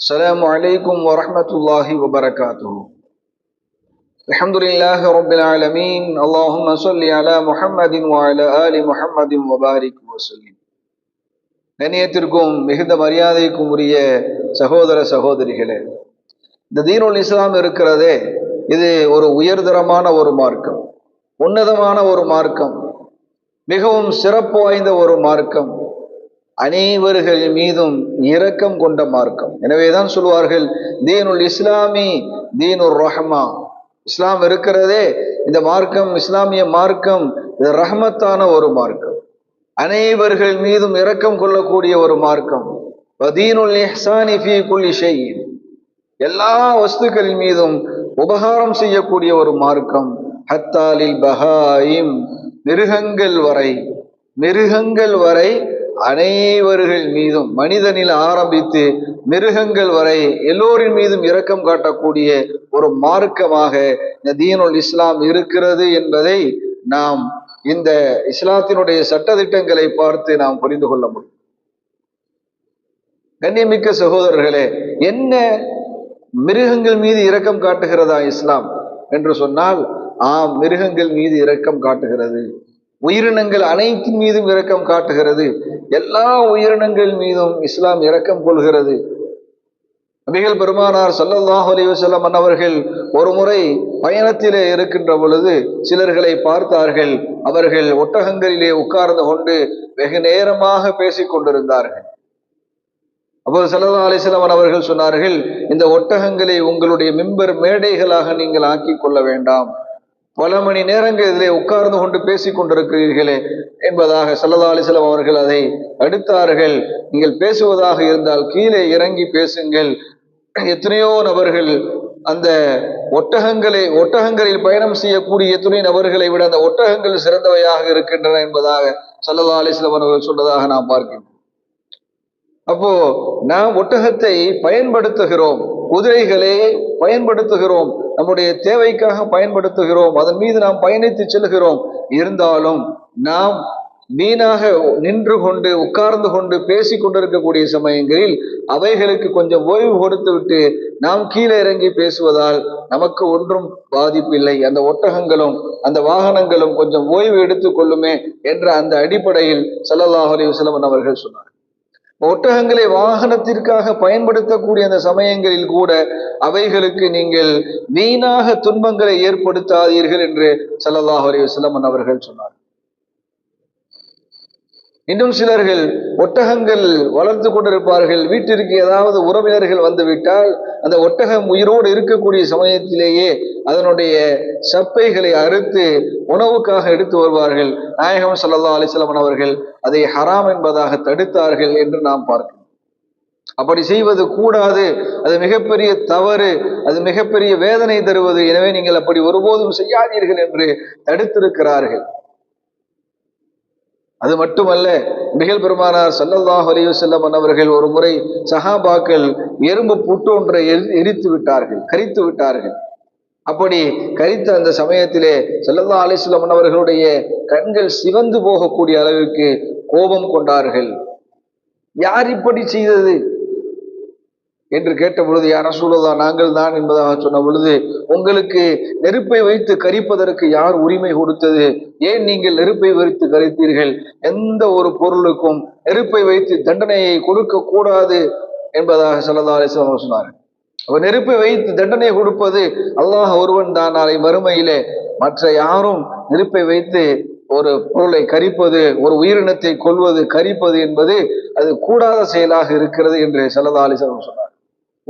السلام عليكم ورحمة الله وبركاته الحمد لله رب العالمين اللهم صل على محمد وعلى آل محمد وبارك وسلم கண்ணியத்திற்கும் மிகுந்த மரியாதைக்கும் உரிய சகோதர சகோதரிகளே இந்த தீனுல் இஸ்லாம் இருக்கிறதே இது ஒரு உயர்தரமான ஒரு மார்க்கம் உன்னதமான ஒரு மார்க்கம் மிகவும் சிறப்பு வாய்ந்த ஒரு மார்க்கம் அனைவர்கள் மீதும் இரக்கம் கொண்ட மார்க்கம். எனவேதான் சொல்வார்கள் தீனுல் இஸ்லாமி தீனுர் ரஹ்மா. இஸ்லாம் இருக்கிறதே இந்த மார்க்கம் இஸ்லாமிய மார்க்கம் இது ரஹமத்தான ஒரு மார்க்கம். அனைவர்கள் மீதும் இரக்கம் கொள்ளக்கூடிய ஒரு மார்க்கம். வதீனுல் இஹ்சானி ஃபீ குல்லி எல்லா வஸ்துக்கள் மீதும் உபகாரம் செய்யக்கூடிய ஒரு மார்க்கம். ஹத்தாலில் பஹாயிம். மிருகங்கள் வரை மிருகங்கள் வரை அனைவர்கள் மீதும் மனிதனில் ஆரம்பித்து மிருகங்கள் வரை எல்லோரின் மீதும் இரக்கம் காட்டக்கூடிய ஒரு மார்க்கமாக இந்த தீனுல் இஸ்லாம் இருக்கிறது என்பதை நாம் இந்த இஸ்லாத்தினுடைய சட்டத்திட்டங்களை பார்த்து நாம் புரிந்து கொள்ள முடியும். கண்ணியமிக்க சகோதரர்களே என்ன மிருகங்கள் மீது இரக்கம் காட்டுகிறதா இஸ்லாம்? என்று சொன்னால் ஆம் மிருகங்கள் மீது இரக்கம் காட்டுகிறது. உயிரினங்கள் அனைத்தின் மீதும் இரக்கம் காட்டுகிறது. எல்லா உயிரினங்கள் மீதும் இஸ்லாம் இரக்கம் கொள்கிறது. நபிகள் பெருமானார் சல்லல்லாஹ் அலிவசல்லம் அன்னவர்கள் ஒரு முறை பயணத்திலே இருக்கின்ற பொழுது சிலர்களை பார்த்தார்கள். அவர்கள் ஒட்டகங்களிலே உட்கார்ந்து கொண்டு வெகு நேரமாக பேசிக் கொண்டிருந்தார்கள். அப்போது சல்லா அலிஸ்லாம் அவர்கள் சொன்னார்கள் இந்த ஒட்டகங்களை உங்களுடைய மிம்பர் மேடைகளாக நீங்கள் ஆக்கிக் கொள்ள வேண்டாம். பல மணி நேரங்கள் இதிலே உட்கார்ந்து கொண்டு பேசிக் கொண்டிருக்கிறீர்களே என்பதாக சல்லா அலிஸ்லாம் அவர்கள் அதை அடுத்தார்கள். நீங்கள் பேசுவதாக இருந்தால் கீழே இறங்கி பேசுங்கள். எத்தனையோ நபர்கள் அந்த ஒட்டகங்களை ஒட்டகங்களில் பயணம் செய்யக்கூடிய எத்தனை நபர்களை விட அந்த ஒட்டகங்கள் சிறந்தவையாக இருக்கின்றன என்பதாக சல்லா அலிஸ்லாம் அவர்கள் சொன்னதாக நாம் பார்க்கின்றோம். அப்போ நாம் ஒட்டகத்தை பயன்படுத்துகிறோம். குதிரைகளை பயன்படுத்துகிறோம். நம்முடைய தேவைக்காக பயன்படுத்துகிறோம். அதன் மீது நாம் பயணித்து செல்கிறோம். இருந்தாலும் நாம் வீணாக நின்று கொண்டு உட்கார்ந்து கொண்டு பேசி கொண்டிருக்கக்கூடிய சமயங்களில் அவைகளுக்கு கொஞ்சம் ஓய்வு கொடுத்து விட்டு நாம் கீழே இறங்கி பேசுவதால் நமக்கு ஒன்றும் பாதிப்பில்லை. அந்த ஒட்டகங்களும் அந்த வாகனங்களும் கொஞ்சம் ஓய்வு எடுத்துக் கொள்ளுமே என்ற அந்த அடிப்படையில் சல்லல்லாஹ் அலி அவர்கள் சொன்னார் ஒட்டகங்களை வாகனத்திற்காக பயன்படுத்தக்கூடிய அந்த சமயங்களில் கூட அவைகளுக்கு நீங்கள் வீணாக துன்பங்களை ஏற்படுத்தாதீர்கள் என்று சல்லல்லாஹ் அலி வசலமன் அவர்கள் சொன்னார் இன்னும் சிலர்கள் ஒட்டகங்கள் வளர்த்து கொண்டிருப்பார்கள். வீட்டிற்கு ஏதாவது உறவினர்கள் வந்துவிட்டால் அந்த ஒட்டகம் உயிரோடு இருக்கக்கூடிய சமயத்திலேயே அதனுடைய சப்பைகளை அறுத்து உணவுக்காக எடுத்து வருவார்கள். நாயகம் சல்லா அலிஸ்லாமன் அவர்கள் அதை ஹராம் என்பதாக தடுத்தார்கள் என்று நாம் பார்க்கிறோம். அப்படி செய்வது கூடாது. அது மிகப்பெரிய தவறு அது மிகப்பெரிய வேதனை தருவது. எனவே நீங்கள் அப்படி ஒருபோதும் செய்யாதீர்கள் என்று தடுத்திருக்கிறார்கள். அது மட்டுமல்ல மிகல் பெருமானார் சல்லல்லாஹ் அலையு செல்லம் அவர்கள் ஒரு முறை சஹாபாக்கள் எறும்பு புட்டு ஒன்றை எரித்து விட்டார்கள் கரித்து விட்டார்கள். அப்படி கரித்த அந்த சமயத்திலே சல்லல்லா அலிஸ்லம் அவர்களுடைய கண்கள் சிவந்து போகக்கூடிய அளவிற்கு கோபம் கொண்டார்கள். யார் இப்படி செய்தது? என்று கேட்ட பொழுது யார் சூழலா நாங்கள் தான் என்பதாக சொன்ன பொழுது உங்களுக்கு நெருப்பை வைத்து கரிப்பதற்கு யார் உரிமை கொடுத்தது? ஏன் நீங்கள் நெருப்பை வைத்து கரித்தீர்கள்? எந்த ஒரு பொருளுக்கும் நெருப்பை வைத்து தண்டனையை கொடுக்க கூடாது என்பதாக சல்லா அலிஸ்லாம் சொன்னார் அவர் நெருப்பை வைத்து தண்டனை கொடுப்பது அல்லாஹ் ஒருவன் தான். நாளை மறுமையிலே மற்ற யாரும் நெருப்பை வைத்து ஒரு பொருளை கரிப்பது ஒரு உயிரினத்தை கொள்வது கரிப்பது என்பது அது கூடாத செயலாக இருக்கிறது என்று சல்லா அலிஸ்லாம் சொன்னார்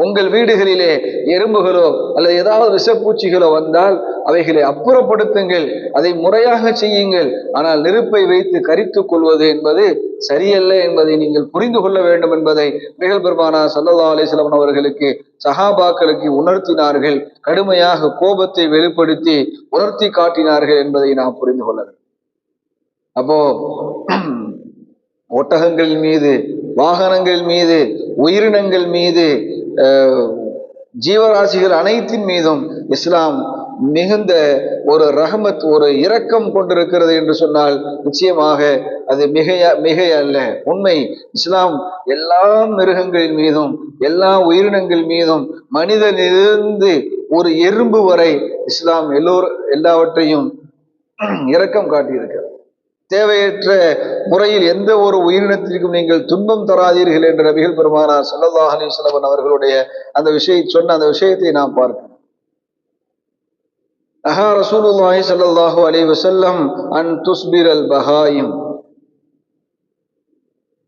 உங்கள் வீடுகளிலே எறும்புகளோ அல்லது ஏதாவது விஷப்பூச்சிகளோ வந்தால் அவைகளை அப்புறப்படுத்துங்கள். அதை முறையாக செய்யுங்கள். ஆனால் நெருப்பை வைத்து கரித்துக் கொள்வது என்பது சரியல்ல என்பதை நீங்கள் புரிந்து கொள்ள வேண்டும் என்பதை மிகல் பெருமானா சல்லா அலிஸ்லாம் அவர்களுக்கு சஹாபாக்களுக்கு உணர்த்தினார்கள். கடுமையாக கோபத்தை வெளிப்படுத்தி உணர்த்தி காட்டினார்கள் என்பதை நாம் புரிந்து கொள்ள வேண்டும். அப்போ ஒட்டகங்கள் மீது வாகனங்கள் மீது உயிரினங்கள் மீது ஜீவராசிகள் அனைத்தின் மீதும் இஸ்லாம் மிகுந்த ஒரு ரஹமத் ஒரு இரக்கம் கொண்டிருக்கிறது என்று சொன்னால் நிச்சயமாக அது மிகைய மிகை அல்ல. உண்மை இஸ்லாம் எல்லா மிருகங்களின் மீதும் எல்லா உயிரினங்கள் மீதும் மனிதனிலிருந்து ஒரு எறும்பு வரை இஸ்லாம் எல்லோர் எல்லாவற்றையும் இரக்கம் காட்டியிருக்கிறது. தேவையற்ற முறையில் எந்த ஒரு உயிரினத்திற்கும் நீங்கள் துன்பம் தராதீர்கள் என்ற நபிகள் பெருமானார் சல்லல்லாஹ் அலிஸ்லவன் அவர்களுடைய அந்த விஷய சொன்ன அந்த விஷயத்தை நாம் பார்க்கணும். அஹா ரசூலுல்லாஹி ஸல்லல்லாஹு அலி வசல்லம் அன் துஸ்பிர் அல் பஹாயிம்.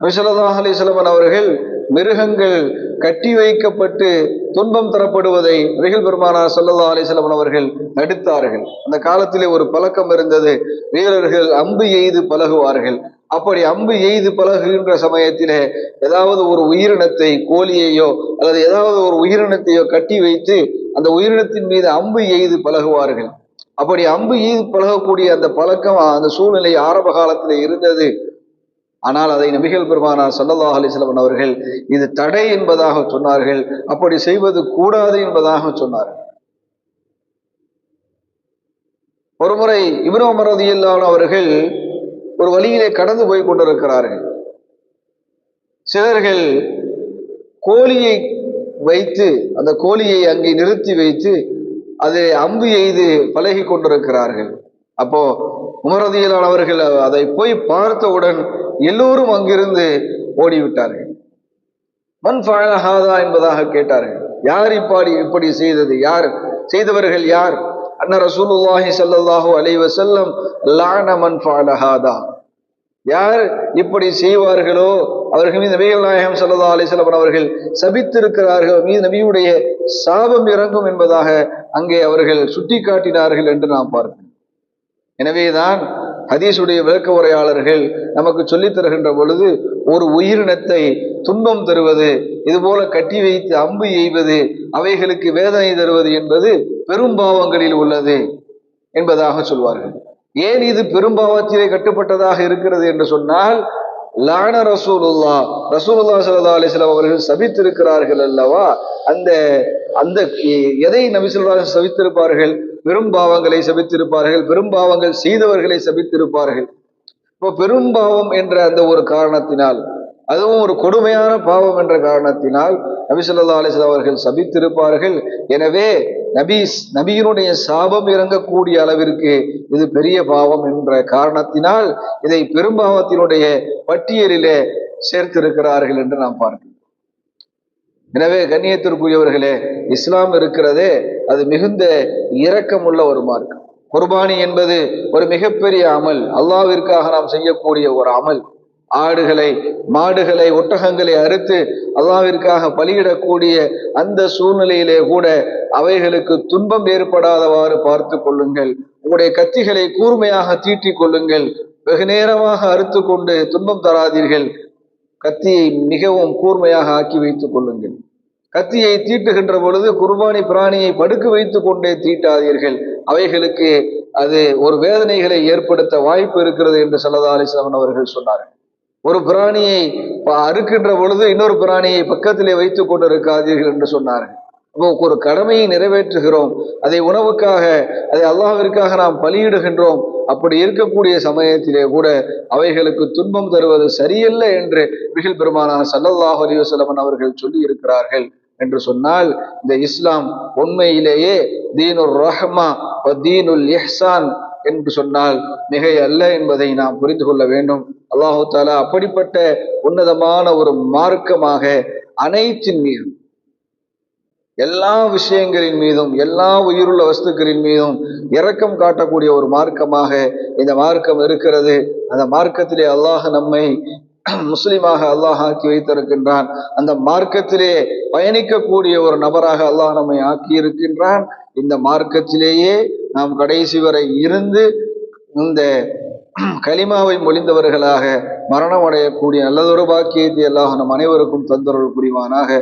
நபி ஸல்லல்லாஹு அவர்கள் மிருகங்கள் கட்டி வைக்கப்பட்டு துன்பம் தரப்படுவதை நபிகள் பெருமானார் சல்லல்லா அலிஸ்லாம் அவர்கள் நடித்தார்கள் அந்த காலத்திலே ஒரு பழக்கம் இருந்தது. வீரர்கள் அம்பு எய்து பழகுவார்கள். அப்படி அம்பு எய்து பழகுகின்ற சமயத்திலே ஏதாவது ஒரு உயிரினத்தை கோழியையோ அல்லது ஏதாவது ஒரு உயிரினத்தையோ கட்டி வைத்து அந்த உயிரினத்தின் மீது அம்பு எய்து பழகுவார்கள். அப்படி அம்பு எய்து பழகக்கூடிய அந்த பழக்கம் அந்த சூழ்நிலை ஆரம்ப காலத்தில் இருந்தது. ஆனால் அதை நபிகள் பெருமானார் சல்லல்லாஹ் அலிஸ்லமன் அவர்கள் இது தடை என்பதாக சொன்னார்கள். அப்படி செய்வது கூடாது என்பதாக சொன்னார்கள். ஒருமுறை இப்ரோ மரதியில்லான அவர்கள் ஒரு வழியிலே கடந்து போய் கொண்டிருக்கிறார்கள். சிலர்கள் கோழியை வைத்து அந்த கோழியை அங்கே நிறுத்தி வைத்து அதை அம்பு எய்து பழகி கொண்டிருக்கிறார்கள். அப்போ உமரதியிலானவர்கள் அதை போய் பார்த்தவுடன் எல்லோரும் அங்கிருந்து ஓடிவிட்டார்கள். மண் என்பதாக கேட்டார்கள். யார் இப்பாடி இப்படி செய்தது? யார்? செய்தவர்கள் யார்? அன்ன ரசூலுல்லாஹி சல்லாஹூ அலைவ செல்லம் லான மன் யார் இப்படி செய்வார்களோ அவர்கள் மீது நபிகள் நாயகம் சல்லா அலிஸ்லாம் அவர்கள் சபித்திருக்கிறார்கள் மீது நபியுடைய சாபம் இறங்கும் என்பதாக அங்கே அவர்கள் சுட்டி காட்டினார்கள் என்று நாம் பார்க்கிறோம். எனவேதான் ஹதீஸுடைய விளக்க உரையாளர்கள் நமக்கு சொல்லித் தருகின்ற பொழுது ஒரு உயிரினத்தை துன்பம் தருவது இதுபோல கட்டி வைத்து அம்பு எய்வது அவைகளுக்கு வேதனை தருவது என்பது பெரும்பாவங்களில் உள்ளது என்பதாக சொல்வார்கள். ஏன் இது பெரும்பாவத்திலே கட்டுப்பட்டதாக இருக்கிறது என்று சொன்னால் லான ரசூலுல்லா ரசூலுல்லா சல்லா அலிஸ்லாம் அவர்கள் சபித்திருக்கிறார்கள் அல்லவா? அந்த அந்த எதை நபிசுல்லா சபித்திருப்பார்கள்? பெரும்பாவங்களை சபித்திருப்பார்கள் பெரும்பாவங்கள் செய்தவர்களை சபித்திருப்பார்கள். இப்போ பெரும்பாவம் என்ற அந்த ஒரு காரணத்தினால் அதுவும் ஒரு கொடுமையான பாவம் என்ற காரணத்தினால் நபிசல்லா அலிஸ்லாம் அவர்கள் சபித்திருப்பார்கள். எனவே நபீஸ் நபியினுடைய சாபம் இறங்கக்கூடிய அளவிற்கு இது பெரிய பாவம் என்ற காரணத்தினால் இதை பெரும்பாவத்தினுடைய பட்டியலிலே சேர்த்திருக்கிறார்கள் என்று நாம் பார்க்கிறோம். எனவே கண்ணியத்திற்குரியவர்களே இஸ்லாம் இருக்கிறதே அது மிகுந்த இரக்கமுள்ள ஒரு மார்க்கம். குர்பானி என்பது ஒரு மிகப்பெரிய அமல். அல்லாவிற்காக நாம் செய்யக்கூடிய ஒரு அமல். ஆடுகளை மாடுகளை ஒட்டகங்களை அறுத்து அல்லாவிற்காக பலியிடக்கூடிய அந்த சூழ்நிலையிலே கூட அவைகளுக்கு துன்பம் ஏற்படாதவாறு பார்த்து கொள்ளுங்கள். உங்களுடைய கத்திகளை கூர்மையாக தீட்டிக் கொள்ளுங்கள். வெகு நேரமாக அறுத்து கொண்டு துன்பம் தராதீர்கள். கத்தியை மிகவும் கூர்மையாக ஆக்கி வைத்துக் கொள்ளுங்கள். கத்தியை தீட்டுகின்ற பொழுது குர்பானி பிராணியை படுக்க வைத்துக் கொண்டே தீட்டாதீர்கள். அவைகளுக்கு அது ஒரு வேதனைகளை ஏற்படுத்த வாய்ப்பு இருக்கிறது என்று சல்லதா அலிஸ்லாமன் அவர்கள் சொன்னார்கள். ஒரு பிராணியை அறுக்கின்ற பொழுது இன்னொரு பிராணியை பக்கத்திலே வைத்துக் கொண்டு இருக்காதீர்கள் என்று சொன்னார்கள். ஒரு கடமையை நிறைவேற்றுகிறோம். அதை உணவுக்காக அதை அல்லாஹிற்காக நாம் பலியிடுகின்றோம். அப்படி இருக்கக்கூடிய சமயத்திலே கூட அவைகளுக்கு துன்பம் தருவது சரியல்ல என்று மிகில் பெருமானார் சல்லல்லாஹ் அலிவசலமன் அவர்கள் சொல்லி இருக்கிறார்கள் என்று சொன்னால் இந்த இஸ்லாம் உண்மையிலேயே தீனுர் ரஹ்மா தீனுல் எஹ்சான் என்று சொன்னால் மிகை அல்ல என்பதை நாம் புரிந்து கொள்ள வேண்டும். அல்லாஹு தாலா அப்படிப்பட்ட உன்னதமான ஒரு மார்க்கமாக அனைத்தின் மீதும் எல்லா விஷயங்களின் மீதும் எல்லா உயிருள்ள வஸ்துக்களின் மீதும் இரக்கம் காட்டக்கூடிய ஒரு மார்க்கமாக இந்த மார்க்கம் இருக்கிறது. அந்த மார்க்கத்திலே அல்லாஹ் நம்மை முஸ்லீமாக அல்லாஹ் ஆக்கி வைத்திருக்கின்றான். அந்த மார்க்கத்திலே பயணிக்கக்கூடிய ஒரு நபராக அல்லாஹ் நம்மை ஆக்கி இருக்கின்றான். இந்த மார்க்கத்திலேயே நாம் கடைசி வரை இருந்து இந்த கலிமாவை மொழிந்தவர்களாக மரணம் அடையக்கூடிய நல்லதொரு பாக்கியத்தை அல்லாஹ் நம் அனைவருக்கும் தந்தொருள் புரிவானாக.